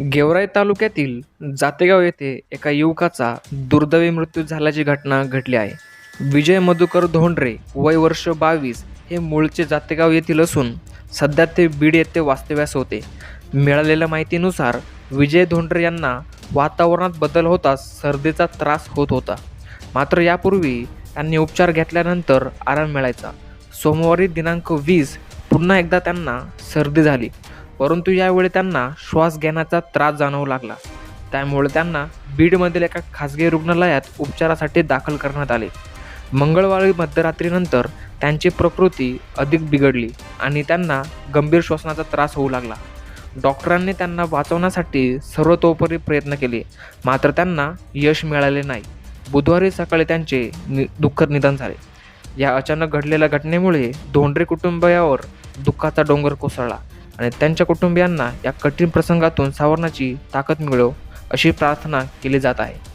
गेवराई तालुक्यातील जातेगाव येथे एका युवकाचा दुर्दैवी मृत्यू झाल्याची घटना घडली आहे. विजय मधुकर धोंडरे वय वर्ष बावीस हे मूळचे जातेगाव येथील असून सध्या ते बीड येथे वास्तव्यास होते. मिळालेल्या माहितीनुसार विजय धोंडरे यांना वातावरणात बदल होताच सर्दीचा त्रास होत होता. मात्र यापूर्वी त्यांनी उपचार घेतल्यानंतर आराम मिळायचा. सोमवारी दिनांक वीस पुन्हा एकदा त्यांना सर्दी झाली. परंतु यावेळी त्यांना श्वास घेण्याचा त्रास जाणवू लागला. त्यामुळे त्यांना बीडमधील एका खासगी रुग्णालयात उपचारासाठी दाखल करण्यात आले. मंगळवारी मध्यरात्रीनंतर त्यांची प्रकृती अधिक बिघडली आणि त्यांना गंभीर श्वसनाचा त्रास होऊ लागला. डॉक्टरांनी त्यांना वाचवण्यासाठी सर्वतोपरी प्रयत्न केले मात्र त्यांना यश मिळाले नाही. बुधवारी सकाळी त्यांचे नि दुःखद निधन झाले. या अचानक घडलेल्या घटनेमुळे धोंडरे कुटुंबियावर दुःखाचा डोंगर कोसळला. आणि त्यांच्या कुटुंबियांना या कठीण प्रसंगातून सावरण्याची ताकद मिळो अशी प्रार्थना केली जात आहे.